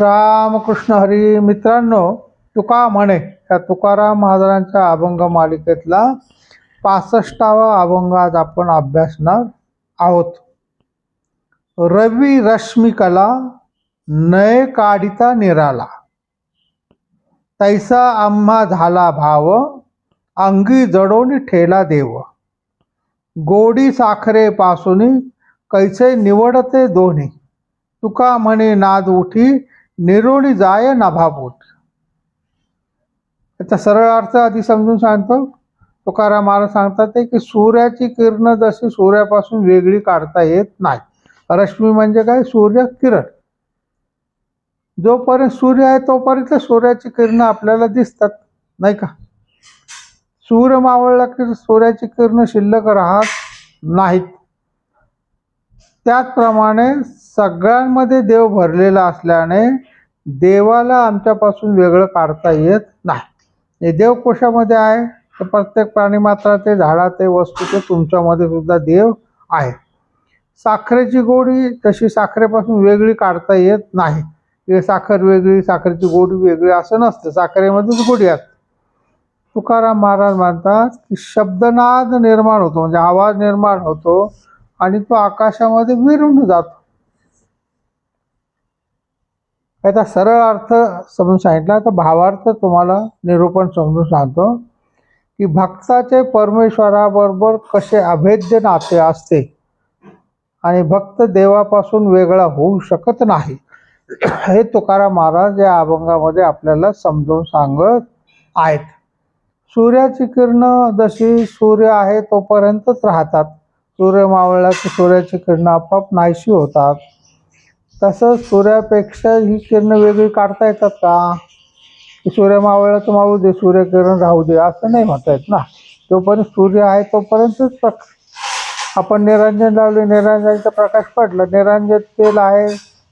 रामकृष्ण हरी मित्रांनो तुका म्हणे या तुकाराम महाराजांच्या अभंग मालिकेतला पासष्टावा अभंग आज आपण अभ्यासणार आहोत. रवी रश्मिकला नय काढिता निराला. तैसा आम्हा झाला भाव अंगी जडोनी ठेला देव. गोडी साखरे पासून कैसे निवडते दोन्ही. तुका म्हणे नाद उठी निरोणी जाय नभाबोट याचा सरळ अर्थ आधी समजून सांगतो. तुकाराम महाराज सांगतात ते की सूर्याची किरण जशी सूर्यापासून वेगळी काढता येत नाही. रश्मी म्हणजे काय? सूर्य किरण. जोपर्यंत सूर्य आहे तोपर्यंत सूर्याची किरण आपल्याला दिसतात. नाही का? सूर्य मावळला की सूर्याची किरण शिल्लक राहत नाहीत. त्याचप्रमाणे सगळ्यांमध्ये देव भरलेला असल्याने देवाला आमच्यापासून वेगळं काढता येत नाही. हे देव कोशामध्ये आहे तर प्रत्येक प्राणीमात्राचे झाडाचे वस्तूचे तुमच्यामध्ये सुद्धा देव आहे. साखरेची गोडी तशी साखरेपासून वेगळी काढता येत नाही. हे साखर वेगळी साखरेची गोडी वेगळी असं नसतं. साखरेमध्येच गोडी असते. तुकाराम महाराज म्हणतात की शब्दनाद निर्माण होतो म्हणजे आवाज निर्माण होतो. आणि तो आकाशामध्ये विरून जातो. याचा सरळ अर्थ समजून सांगितला तर भावार्थ तुम्हाला निरूपण समजून सांगतो की भक्ताचे परमेश्वराबरोबर कसे अभेद्य नाते असते आणि भक्त देवापासून वेगळा होऊ शकत नाही. हे तुकाराम महाराज या अभंगामध्ये आपल्याला समजून सांगत आहेत. सूर्याची किरण जशी सूर्य आहे तोपर्यंतच राहतात. सूर्य मावळला की सूर्याची किरणं आपोआप नाहीशी होतात. तसंच सूर्यापेक्षा ही किरणं वेगळी काढता येतात का? की सूर्य मावळला तर मावू दे सूर्यकिरण राहू दे असं नाही म्हणता येत ना. जोपर्यंत सूर्य आहे तोपर्यंतच प्रक आपण निरंजन लावले निरंजनचा प्रकाश पडला निरंजन तेल आहे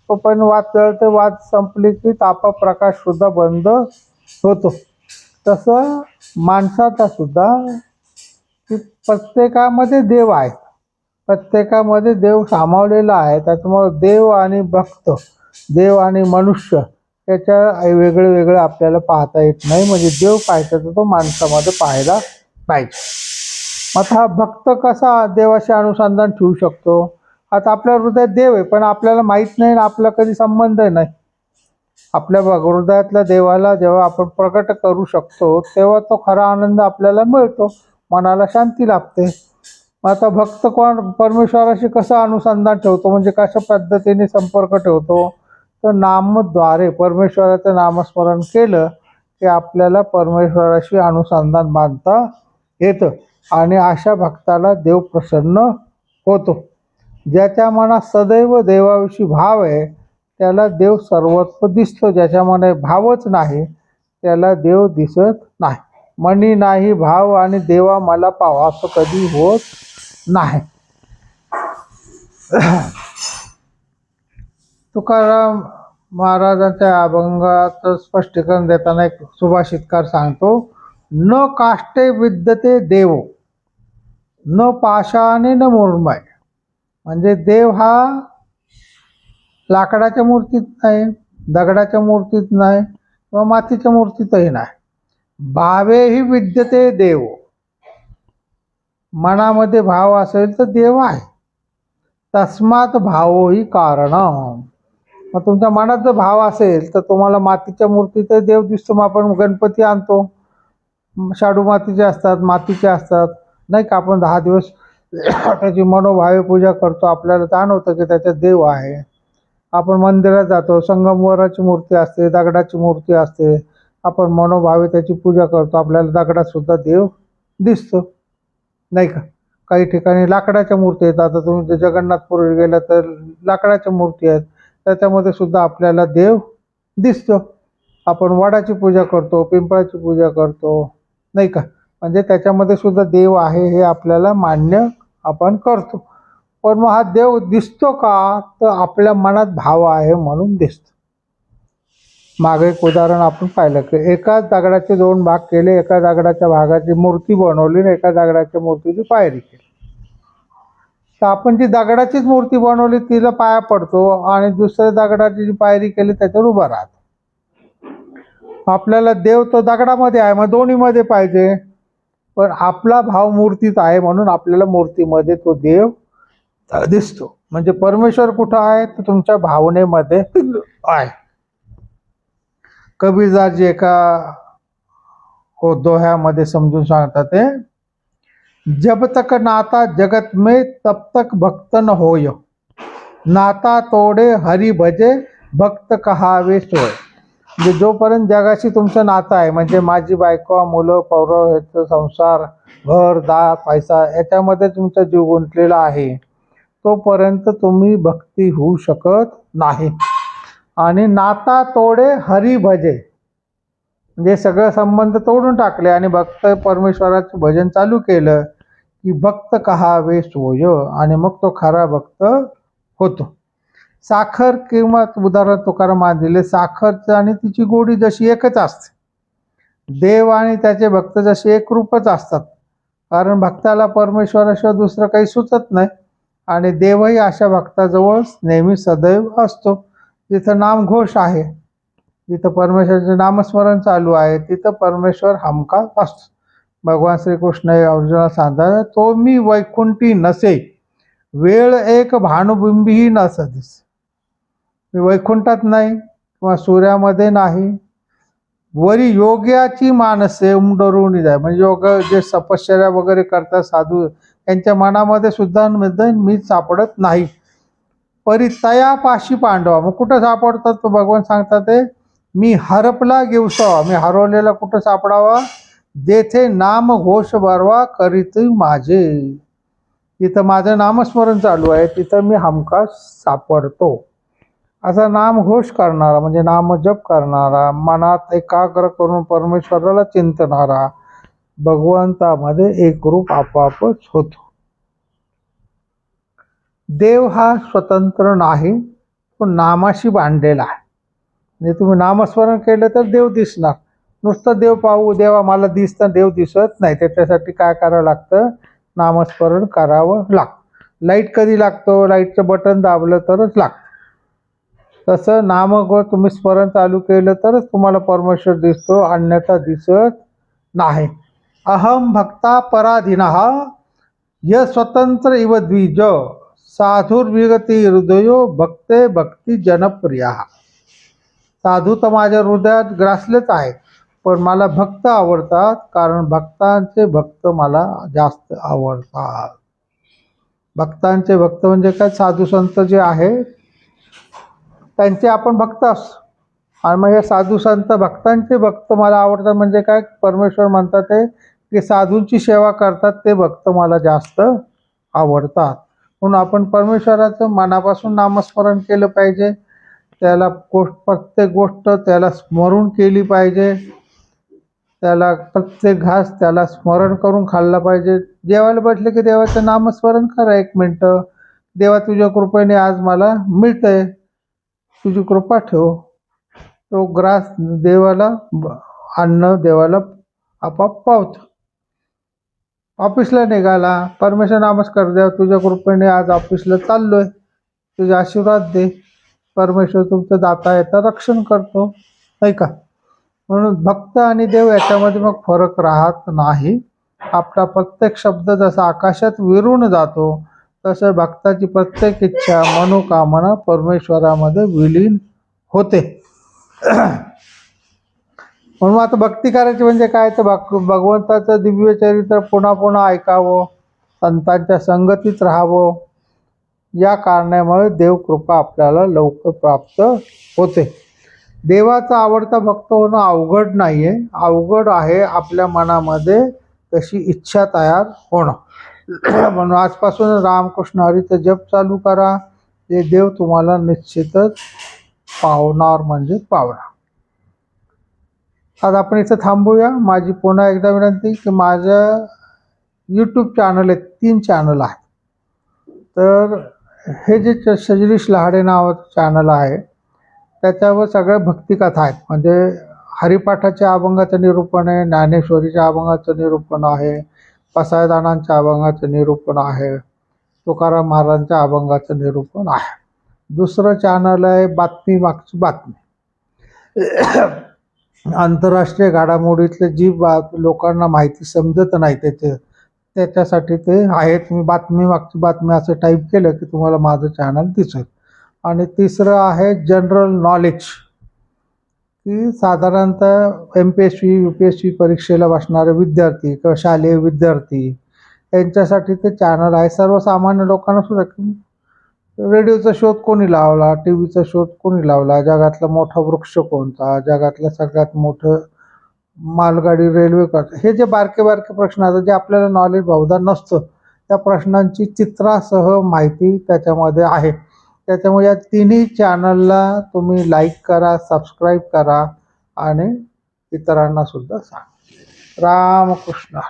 तोपर्यंत वाद जळते वाद संपली की तापा प्रकाश सुद्धा बंद होतो. तसं माणसाचा सुद्धा की प्रत्येकामध्ये देव आहे. प्रत्येकामध्ये देव सामावलेला आहे. त्याच्यामुळे देव आणि भक्त देव आणि मनुष्य याच्या वेगळे वेगळे आपल्याला पाहता येत नाही. म्हणजे देव पाहायचा तर तो माणसामध्ये पाहायला पाहिजे. मग हा भक्त कसा देवाशी अनुसंधान ठेवू शकतो? आता आपल्या हृदयात देव आहे पण आपल्याला माहीत नाही आणि आपला कधी संबंध नाही. आपल्या भग- हृदयातल्या देवाला जेव्हा आपण प्रकट करू शकतो तेव्हा तो खरा आनंद आपल्याला मिळतो. मनाला शांती लाभते. आता भक्त कोण? परमेश्वराशी कसं अनुसंधान ठेवतो? म्हणजे कशा पद्धतीने संपर्क ठेवतो? तर नामद्वारे परमेश्वराचं नामस्मरण केलं की आपल्याला परमेश्वराशी अनुसंधान बांधता येतं आणि अशा भक्ताला देव प्रसन्न होतो. ज्याच्या मनात सदैव देवाविषयी भाव आहे त्याला देव सर्वत्र दिसतो ज्याच्या मनात भावच नाही त्याला देव दिसत नाही. मनी नाही भाव आणि देवा मला पाव असं कधी होत नाही. तुकाराम महाराजांच्या अभंगाचं स्पष्टीकरण देताना एक सुभाषितकार सांगतो न काष्टे विद्यते देव न पाषाणे न मुरमय. म्हणजे देव हा लाकडाच्या मूर्तीत नाही दगडाच्या मूर्तीत नाही किंवा मातीच्या मूर्तीतही नाही. भावेही विद्यते देव. मनामध्ये भाव असेल तर देव आहे. तस्मात भावोही कारण. मग तुमच्या मनात जर भाव असेल तर तुम्हाला मातीच्या मूर्तीत देव दिसतो. मग आपण गणपती आणतो. शाडू मातीचे असतात मातीचे असतात. नाही का? आपण दहा दिवस त्याची मनोभावे पूजा करतो. आपल्याला जाणवतं की त्याच्यात देव आहे. आपण मंदिरात जातो. संगमवराची मूर्ती असते दगडाची मूर्ती असते. आपण मनोभावे त्याची पूजा करतो. आपल्याला दगडात सुद्धा देव दिसतो. नाही का? काही ठिकाणी लाकडाच्या मूर्ती आहेत. आता तुम्ही जर जगन्नाथपुरी गेला तर लाकडाच्या मूर्ती आहेत. त्याच्यामध्ये सुद्धा आपल्याला देव दिसतो. आपण वडाची पूजा करतो पिंपळाची पूजा करतो. नाही का? म्हणजे त्याच्यामध्ये सुद्धा देव आहे हे आपल्याला मान्य आपण करतो. पण मग हा देव दिसतो का? तर आपल्या मनात भाव आहे म्हणून दिसतो. मागे एक उदाहरण आपण पाहिलं की एकाच दगडाचे दोन भाग केले एका दगडाच्या भागाची मूर्ती बनवली आणि एका दगडाच्या मूर्तीची पायरी केली. तर आपण जी दगडाचीच मूर्ती बनवली तिला पाया पडतो आणि दुसऱ्या दगडाची जी पायरी केली त्याच्यावर उभा राहतो. आपल्याला देव तो दगडामध्ये आहे मग दोन्हीमध्ये पाहिजे. पण आपला भाव मूर्तीत आहे म्हणून आपल्याला मूर्तीमध्ये तो देव दिसतो. म्हणजे परमेश्वर कुठं आहे? तर तुमच्या भावनेमध्ये आहे. कबीरदासजी एका हो दोह्यामध्ये समजून सांगतात ते जब तक नाता जगत में तब तक भक्त न होय. नाता तोडे हरी भजे भक्त कहावे सोय. म्हणजे जोपर्यंत जगाशी तुमचं नातं आहे म्हणजे माझी बायको मुलं पौरव ह्याचं संसार घर दार पैसा याच्यामध्ये तुमचा जीव गुंतलेला आहे तोपर्यंत तुम्ही भक्ती होऊ शकत नाही. आणि नाता तोडे हरी भजे. म्हणजे सगळं संबंध तोडून टाकले आणि भक्त परमेश्वराचं भजन चालू केलं की भक्त कहावे सोय आणि मग तो खरा भक्त होतो. साखर किंवा उदाहरण तुकाराम दिले साखरचं आणि तिची गोडी जशी एकच असते. देव आणि त्याचे भक्त जसे एकरूपच असतात. कारण भक्ताला परमेश्वराशिवाय दुसरं काही सुचत नाही आणि देवही अशा भक्ताजवळ नेहमी सदैव असतो. जिथं नामघोष आहे जिथं परमेश्वराचे नामस्मरण चालू आहे तिथं परमेश्वर हमखास असतो भगवान श्रीकृष्ण हे सांगतात तो मी वैकुंठी नसे वेळ एक भानुबिंबीही नस दिस मी वैकुंठात नाही किंवा सूर्यामध्ये नाही. वरी योग्याची माणसे उमडरून जाय. म्हणजे योग जे तपश्चर्या वगैरे करतात साधू त्यांच्या मनामध्ये सुद्धा मी सापडत नाही. परितया पाशी पांडवा. मग कुठं सापडतात तो भगवान सांगतात ते? मी हरपला घेऊसावा मी हरवलेला कुठं सापडावा? जेथे नाम घोष भरवा करीत माझे. तिथं माझं नामस्मरण चालू आहे. तिथं मी हमखास सापडतो. असा नामघोष करणारा म्हणजे नामजप करणारा मनात एकाग्र करून परमेश्वराला चिंतणारा भगवंतामध्ये एकरूप आपोआपच होतो. देव हा स्वतंत्र नाही तो नामाशी बांधलेला आहे. म्हणजे तुम्ही नामस्मरण केलं तर देव दिसणार. नुसतं देव पाहू देवा मला दिसतं देव दिसत नाही. त्याच्यासाठी काय करावं लागतं? नामस्मरण करावं लागतं. लाइट कधी लागतो? लाईटचं बटन दाबलं तरच लागतं. तसं नाम तुम्ही स्मरण चालू केलं तरच तुम्हाला परमेश्वर दिसतो अन्यथा दिसत नाही. अहम भक्ता पराधीन य स्वतंत्र इव द्विज. साधुर्विगती हृदयो भक्ते भक्ती जनप्रिया। साधू तर माझ्या हृदयात ग्रासलेच आहेत पण मला भक्त आवडतात कारण भक्तांचे भक्त मला जास्त आवडतात. भक्तांचे भक्त म्हणजे काय? साधू संत जे आहेत त्यांचे आपण भक्त असतो आणि मग हे साधू संत भक्तांचे भक्त मला आवडतात म्हणजे काय? परमेश्वर म्हणतात ते की साधूंची सेवा करतात ते भक्त मला जास्त आवडतात. म्हणून आपण परमेश्वराचं मनापासून नामस्मरण केलं पाहिजे. त्याला गोष्ट प्रत्येक गोष्ट त्याला स्मरून केली पाहिजे. त्याला प्रत्येक घास त्याला स्मरण करून खाल्ला पाहिजे. जेवायला बसले की देवाचं नामस्मरण करा एक मिनटं. देवा तुझ्या कृपेने आज मला मिळतंय. तुझी कृपा ठेव. तो ग्रास देवाला ब- अन्न देवाला आपाप पावतो. ऑफिसला निघाला. परमेश्वर नमस्कार देव तुझ्या कृपेने आज ऑफिसला चाललोय. तुझे आशीर्वाद दे. परमेश्वर तुमचं दाता येतं रक्षण करतो. नाही का? म्हणून भक्त आणि देव याच्यामध्ये मग फरक राहत नाही. आपला प्रत्येक शब्द जसा आकाशात विरून जातो तसं भक्ताची प्रत्येक इच्छा मनोकामना परमेश्वरामध्ये विलीन होते. म्हणून आता भक्ती करायची म्हणजे काय? तर भग भगवंताचं दिव्य चरित्र पुन्हा पुन्हा ऐकावं संतांच्या संगतीत राहावं. या कारणामुळे देवकृपा आपल्याला लवकर प्राप्त होते. देवाचा आवडता भक्त होणं अवघड नाही आहे अवघड आहे आपल्या मनामध्ये तशी इच्छा तयार होणं. म्हणून आजपासून रामकृष्ण हरीचं जप चालू करा. ते देव तुम्हाला निश्चितच पावणार म्हणजे पावणार. आज आपण इथं थांबूया. माझी पुन्हा एकदा विनंती की माझं यूट्यूब चॅनल आहे तीन चॅनल आहे तर हे जे च- सजरीश लहाडे नावाचं चॅनल आहे त्याच्यावर सगळ्या भक्तिकथा आहेत. म्हणजे हरिपाठाच्या अभंगाचं निरूपण आहे ज्ञानेश्वरीच्या अभंगाचं निरूपण आहे पसायदानांच्या अभंगाचं निरूपण आहे तुकाराम महाराजांच्या अभंगाचं निरूपण आहे. दुसरं चॅनल आहे बातमी मागची बातमी. आंतरराष्ट्रीय घडामोडीतले जी बा लोकांना माहिती समजत नाही त्याचे त्याच्यासाठी ते आहे तुम्ही बातमी मागची बातमी असं टाईप केलं की तुम्हाला माझं चॅनल दिसेल. आणि तिसरं आहे जनरल नॉलेज की साधारणतः M P S C U P S C परीक्षेला बसणारे विद्यार्थी किंवा शालेय विद्यार्थी यांच्यासाठी ते चॅनल आहे. सर्वसामान्य लोकांना सुद्धा रेडिओचा शोध कोणी लावला? टी व्हीचा शोध कोणी लावला? जगातला मोठा वृक्ष कोणता? जगातलं सगळ्यात मोठं मालगाडी रेल्वे करता हे जे बारके बारके प्रश्न असतात जे आपल्याला नॉलेज बहुधा नसतं त्या प्रश्नांची चित्रासह माहिती त्याच्यामध्ये आहे. त्याच्यामुळे या तिन्ही चॅनलला तुम्ही लाईक करा सबस्क्राईब करा आणि इतरांना सुद्धा सांगा. रामकृष्ण